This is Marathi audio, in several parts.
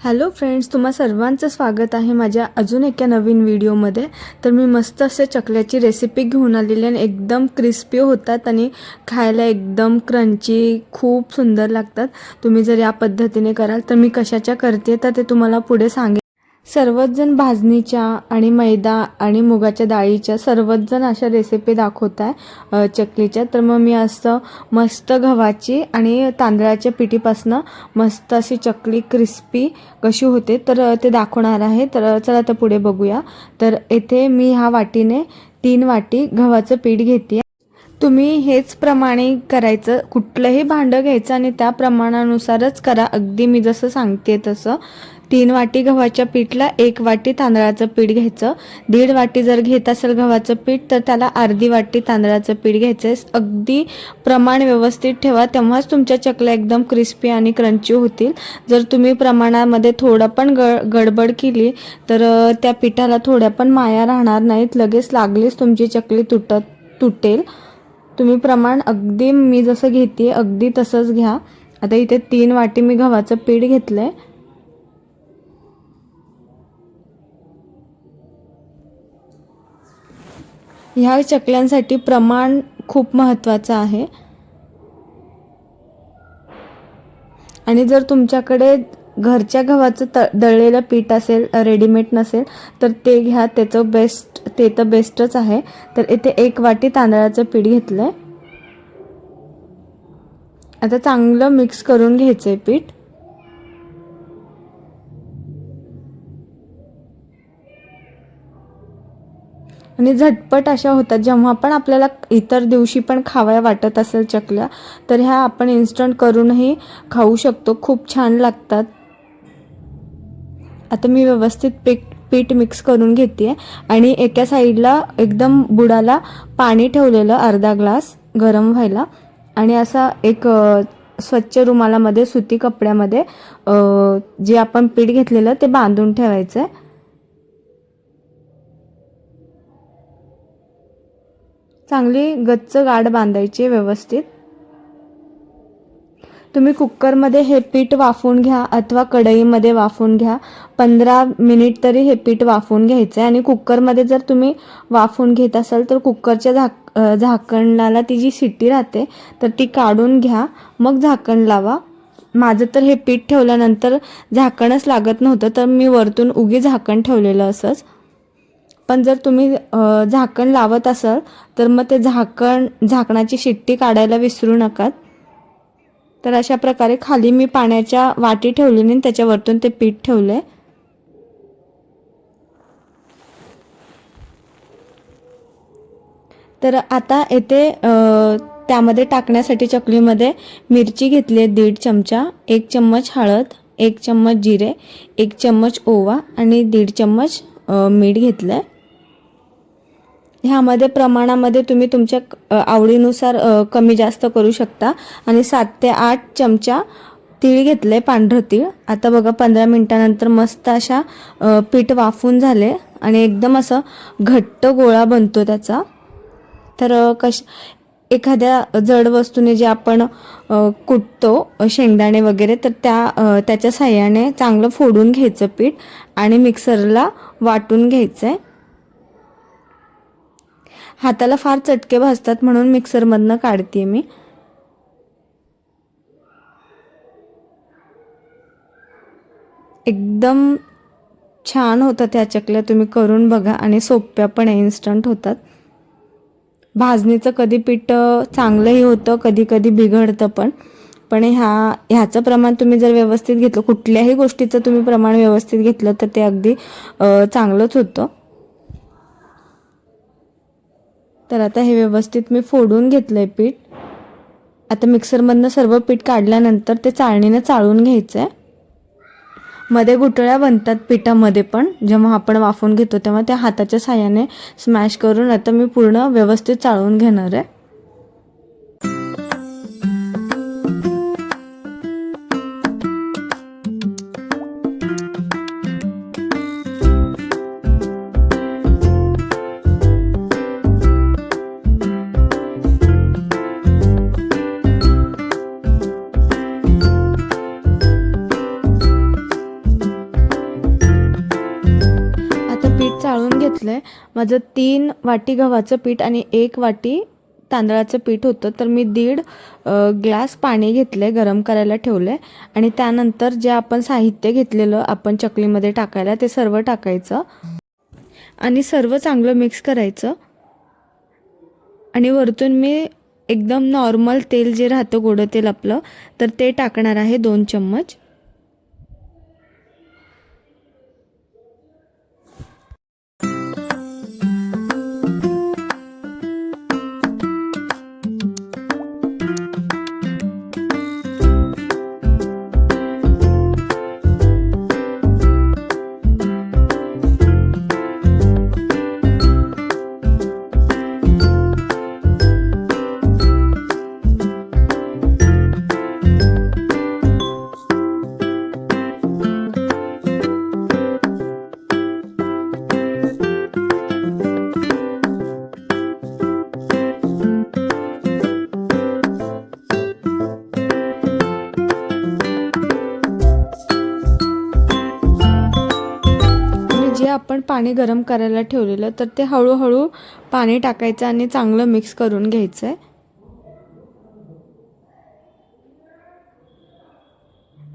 हॅलो फ्रेंड्स तुम्हा सर्वांचं स्वागत आहे माझ्या अजून एका नवीन व्हिडिओमध्ये. तर मी मस्त असे चकल्याची रेसिपी घेऊन आलेली आणि एकदम क्रिस्पी होतात आणि खायला एकदम क्रंची खूप सुंदर लागतात. तुम्ही जर या पद्धतीने कराल तर मी कशाच्या करते तर ते तुम्हाला पुढे सांगेन. सर्वच जण भाजणीच्या आणि मैदा आणि मुगाच्या डाळीच्या सर्वच जण अशा रेसिपी दाखवत आहे चकलीच्या. तर मग मी असं मस्त गव्हाची आणि तांदळाच्या पिठीपासनं मस्त अशी चकली क्रिस्पी कशी होते तर ते दाखवणार आहे. तर चला तर पुढे बघूया. तर येथे मी ह्या वाटीने तीन वाटी गव्हाचं पीठ घेते. तुम्ही हेच प्रमाणे करायचं कुठलंही भांडं घ्यायचं आणि त्या प्रमाणानुसारच करा. अगदी मी जसं सांगते तसं. तीन वाटी गव्हाच्या पीठला एक वाटी तांदळाचं पीठ घ्यायचं. दीड वाटी जर घेत असेल गव्हाचं पीठ तर त्याला अर्धी वाटी तांदळाचं पीठ घ्यायचं आहे अगदी प्रमाण व्यवस्थित ठेवा. तेव्हाच तुमच्या चकल्या एकदम क्रिस्पी आणि क्रंची होतील. जर तुम्ही प्रमाणामध्ये थोडं पण ग गडबड केली तर त्या पिठाला थोड्या पण माया राहणार नाहीत. लगेच लागलीच तुमची चकली तुटत तुटेल. तुम्ही प्रमाण अगदी मी जसं घेते अगदी तसंच घ्या. आता इथे तीन वाटी मी गव्हाचं पीठ घेतलं आहे ह्या चकल्यांसाठी प्रमाण खूप महत्त्वाचं आहे. आणि जर तुमच्याकडे घरच्या गव्हाचं त दळलेलं पीठ असेल रेडीमेड नसेल तर ते घ्या त्याचं बेस्ट ते तर बेस्टच आहे. तर इथे एक वाटी तांदळाचं पीठ घेतलं आहे आता चांगलं मिक्स करून घ्यायचं आहे पीठ. आणि झटपट अशा होतात. जेव्हा पण आपल्याला इतर दिवशी पण खाव्या वाटत असेल चकल्या तर ह्या आपण इन्स्टंट करूनही खाऊ शकतो. खूप छान लागतात. आता मी व्यवस्थित पीठ पीठ मिक्स करून घेते आणि एका साईडला एकदम बुडाला पाणी ठेवलेलं अर्धा ग्लास गरम व्हायला. आणि असा एक स्वच्छ रुमालामध्ये सुती कपड्यामध्ये जे आपण पीठ घेतलेलं ते बांधून ठेवायचं आहे चांगली गच्च गाठ बांधायची आहे व्यवस्थित. तुम्ही कुकरमध्ये हे पीठ वाफून घ्या अथवा कढईमध्ये वाफून घ्या. पंधरा मिनिट तरी हे पीठ वाफून घ्यायचं आहे आणि कुकरमध्ये जर तुम्ही वाफून घेत असाल तर कुकरच्या झाक झाकणाला ती जी शिट्टी राहते तर ती काढून घ्या. मग झाकण लावा. माझं तर हे पीठ ठेवल्यानंतर झाकणच लागत नव्हतं तर मी वरतून उगी झाकण ठेवलेलं असंच. पण जर तुम्ही झाकण लावत असाल तर मग ते झाकण झाकणाची शिट्टी काढायला विसरू नका. तर अशा प्रकारे खाली मी पाण्याच्या वाटी ठेवली आणि त्याच्यावरतून ते पीठ ठेवले तर आता येथे त्यामध्ये टाकण्यासाठी चकलीमध्ये मिरची घेतली आहे दीड चमचा एक चम्मच हळद एक चम्मच जिरे एक चम्मच ओवा आणि दीड चम्मच मीठ घेतलं आहे ह्यामध्ये प्रमाणामध्ये तुम्ही तुमच्या आवडीनुसार कमी जास्त करू शकता. आणि सात ते आठ चमचा तीळ घेतले पांढरं तीळ. आता बघा पंधरा मिनटानंतर मस्त अशा पीठ वाफून झाले. आणि एकदम असं घट्ट गोळा बनतो त्याचा. तर कश एखाद्या जड वस्तूने जे आपण कुटतो शेंगदाणे वगैरे तर त्या त्याच्या साह्याने चांगलं फोडून घ्यायचं पीठ आणि मिक्सरला वाटून घ्यायचं आहे हाताला फार चटके भाजतात म्हणून मिक्सरमधनं काढते मी. एकदम छान होतात ह्या चकल्या तुम्ही करून बघा आणि सोप्या पण आहे इन्स्टंट होतात. भाजणीचं कधी पीठ चांगलंही होतं कधी कधी बिघडतं पण. पण ह्या ह्याचं प्रमाण तुम्ही जर व्यवस्थित घेतलं कुठल्याही गोष्टीचं तुम्ही प्रमाण व्यवस्थित घेतलं तर ते अगदी चांगलंच होतं. तर आता हे व्यवस्थित मी फोडून घेतलं आहे पीठ. आता मिक्सरमधनं सर्व पीठ काढल्यानंतर ते चाळणीनं चाळून घ्यायचं आहे मध्ये गुटळ्या बनतात पिठामध्ये पण. जेव्हा आपण वाफून घेतो तेव्हा त्या हाताच्या साह्याने स्मॅश करून आता मी पूर्ण व्यवस्थित चाळून घेणार आहे. माझं तीन वाटी गव्हाचं पीठ आणि एक वाटी तांदळाचं पीठ होतं. तर मी दीड ग्लास पाणी घेतलं आहे गरम करायला ठेवलं आहे आणि त्यानंतर जे आपण साहित्य घेतलेलं आपण चकलीमध्ये टाकायला ते सर्व टाकायचं. आणि सर्व चांगलं मिक्स करायचं. आणि वरतून मी एकदम नॉर्मल तेल जे राहतं गोडं तेल आपलं तर ते टाकणार आहे दोन चम्मच. पाणी गरम करायला ठेवलेलं तर ते हळूहळू पाणी टाकायचं आणि चांगलं मिक्स करून घ्यायचं आहे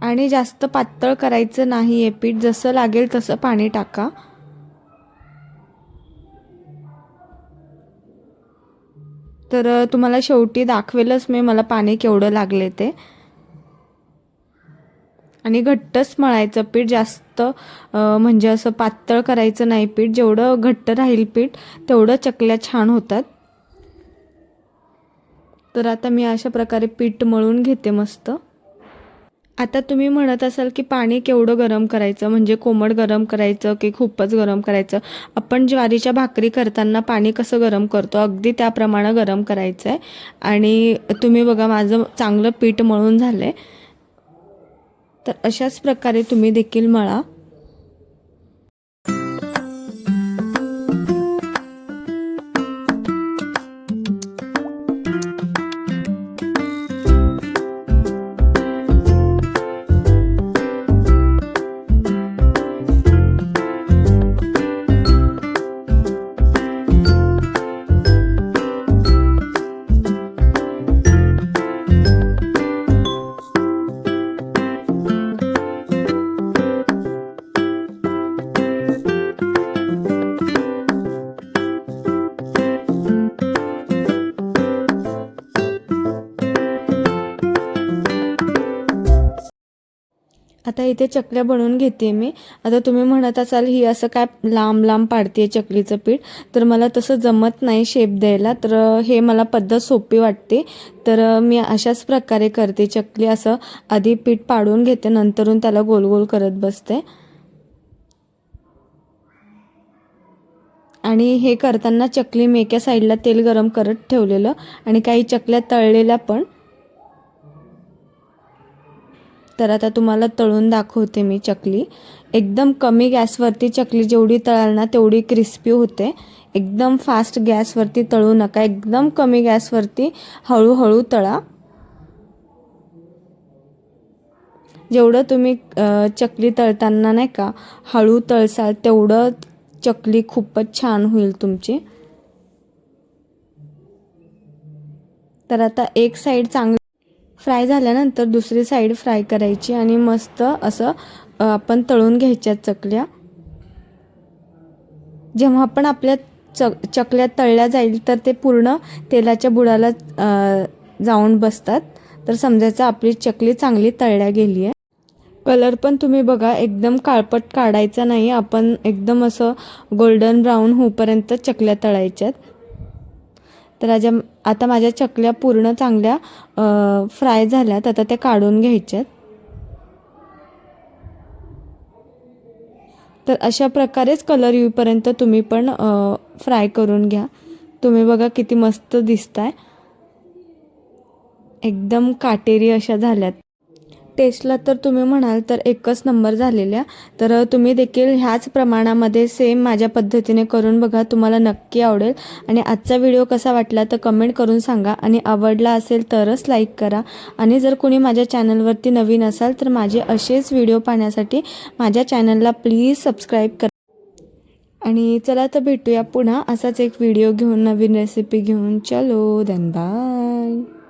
आणि जास्त पातळ करायचं नाही आहे पीठ जसं लागेल तसं पाणी टाका. तर तुम्हाला शेवटी दाखवेलच मी मला पाणी केवढं लागले ते. आणि घट्टच मळायचं पीठ जास्त म्हणजे असं पातळ करायचं नाही पीठ. जेवढं घट्ट राहील पीठ तेवढं चकल्या छान होतात. तर आता मी अशा प्रकारे पीठ मळून घेते मस्त. आता तुम्ही म्हणत असाल की पाणी केवढं गरम करायचं म्हणजे कोमट गरम करायचं की खूपच गरम करायचं. आपण ज्वारीच्या भाकरी करताना पाणी कसं गरम करतो? अगदी त्याप्रमाणे गरम करायचं आहे आणि तुम्ही बघा माझं चांगलं पीठ मळून झालं आहे तर अशाच प्रकारे तुम्ही देखील मळा. आता इथे चकल्या बनवून घेते मी. आता तुम्ही म्हणत असाल ही असं काय लांब लांब पाडते चकलीचं पीठ. तर मला तसं जमत नाही शेप द्यायला. तर हे मला पद्धत सोपी वाटते. तर मी अशाच प्रकारे करते चकली. असं आधी पीठ पाडून घेते नंतरून त्याला गोल गोल करत बसते. आणि हे करताना चकली मी एका साईडला तेल गरम करत ठेवलेलं. आणि काही चकल्या तळलेल्या पण. तर आता तुम्हाला तळून दाखवते मी चकली. एकदम कमी गॅसवरती चकली जेवढी तळाल ना तेवढी क्रिस्पी होते. एकदम फास्ट गॅसवरती तळू नका. एकदम कमी गॅसवरती हळूहळू तळा. जेवढं तुम्ही चकली तळताना नाही का हळू तळसाल तेवढं चकली खूपच छान होईल तुमची. तर आता एक साईड चांगली फ्राय झाल्यानंतर दुसरी साईड फ्राय करायची आणि मस्त असं आपण तळून घ्यायच्या चकल्या. जेव्हा पण आपल्या च चकल्या तळल्या जाईल तर ते पूर्ण तेलाच्या बुडाला जाऊन बसतात. तर समजायचं आपली चकली चांगली तळल्या गेली आहे कलर पण तुम्ही बघा एकदम काळपट काढायचा नाही. आपण एकदम असं गोल्डन ब्राऊन होऊपर्यंत चकल्या तळायच्यात. तर आज आता माझ्या चकल्या पूर्ण चांगल्या फ्राय झाल्यात. आता त्या काढून घ्यायच्यात. तर अशा प्रकारेच कलर येईपर्यंत तुम्ही पण फ्राय करून घ्या. तुम्ही बघा किती मस्त दिसताय. एकदम काटेरी अशा झाल्यात. टेस्टला तर तुम्ही म्हणाल तर एकच नंबर झालेल्या. तर तुम्ही देखील ह्याच प्रमाणामध्ये सेम माझ्या पद्धतीने करून बघा तुम्हाला नक्की आवडेल. आणि आजचा व्हिडिओ कसा वाटला तर कमेंट करून सांगा. आणि आवडला असेल तरच लाईक करा. आणि जर कोणी माझ्या चॅनलवरती नवीन असाल तर माझे असेच व्हिडिओ पाहण्यासाठी माझ्या चॅनलला प्लीज सबस्क्राईब करा आणि चला तर भेटूया पुन्हा असाच एक व्हिडिओ घेऊन नवीन रेसिपी घेऊन. चलो धन बाय